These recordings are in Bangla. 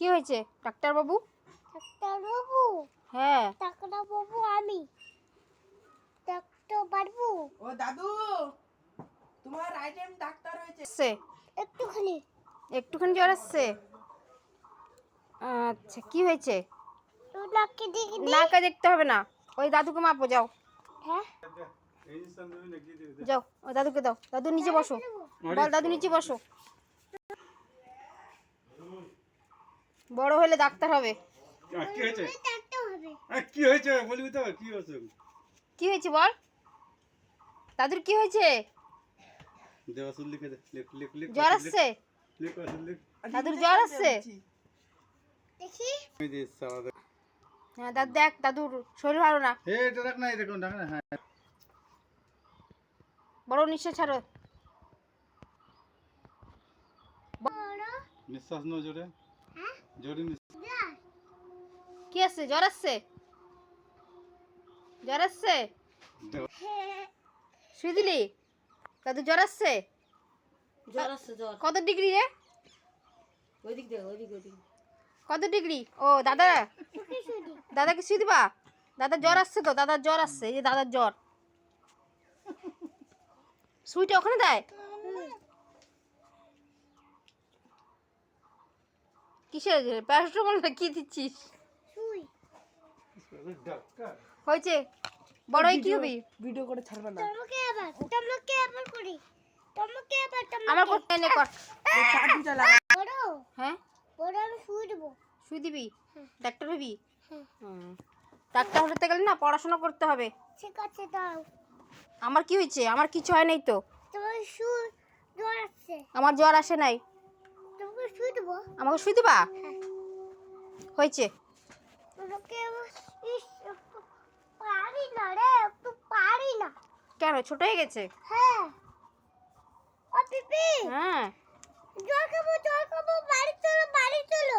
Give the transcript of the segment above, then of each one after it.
কি হয়েছে? ডাক্তারবাবু? ডাক্তারবাবু? হ্যাঁ। ডাক্তারবাবু আমি। ডাক্তার পারব ও দাদু তোমার আইটেম ডাক্তার হয়েছে। একটুখানি। একটুখানি জ্বর আসছে আচ্ছা কি হয়েছে? তো নাকি দেখি নাকে দেখতে হবে না। ওই দাদুকে মাপো যাও। হ্যাঁ? যাও ওই দাদুকে দাও। দাদু নিচে বসো। বল। দাদু নিচে বসো। বড় হলে ডাক্তার হবে। কি হয়েছে? ডাক্তার হবে। কি হয়েছে? বলবি তো কি হয়েছে? কি হয়েছে বল? দাদুর কি হয়েছে? দেওয়াসুল লিখে দে লিখ লিখ লিখ জ্বর আসছে? লিখ লিখ। দাদুর জ্বর আসছে? দেখি। আমি দিই সারা দে হ্যাঁ দাদু দেখ দাদুর শরীর ভালো না। হে এটা রাখ না এটা কোন রাখ না হ্যাঁ। বড় নিঃশ্বাস ছাড়ো। বড়। নিঃশ্বাস নাও জোরে হ্যাঁ জোরে নিঃশ্বাস যা কি আসছে জ্বর আসছে জ্বর আসছে শুয়ে দিলি? দাদু জ্বর আসছে জ্বর আসছে জ্বর। কত ডিগ্রি রে? ওইদিক দে ওইদিক ওইদিক। কত ডিগ্রি? ও দাদা। দাদাকে শুয়ে দিবা? দাদার জ্বর আসছে তো? দাদার জ্বর আসছে এই যে দাদার জ্বর। সুইটা ওখানে দেয়? কিসের প্যারাসিটামল না কি দিচ্ছিস? শুই হয়েছে। বড় হয়ে কি হবি ভিডিও করে ছাড়বে না। তোমাকে আবার তোমাকে আবার করি। তোমাকে আবার আমার তোমাকে করতে এনে কর চাটুটা লাগা বড়। হ্যাঁ? বড় আমি শুই দেবো। শুয়ে দিবি? ডাক্তার হবি হ্যাঁ হুম। ডাক্তার হতে গেলে না পড়াশোনা করতে হবে। ঠিক আছে দাও। আমার কি হয়েছে? আমার কিছু হয় নাই তো। তোমার শুই জ্বর আসছে। আমার জ্বর আসে নাই। শুই দেবো। আমাকে শুয়ে দিবা? হ্যাঁ। হয়েছে। পারি না রে একটু পারি না। কেন? ছোট হয়ে গেছে? হ্যাঁ। ও পিপি হ্যাঁ। জল খাব জল খাব বাড়ি চলো বাড়ি চলো।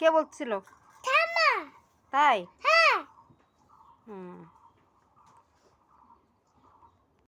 কে বলছিল? ঠাম্মা। তাই? হ্যাঁ। হুম।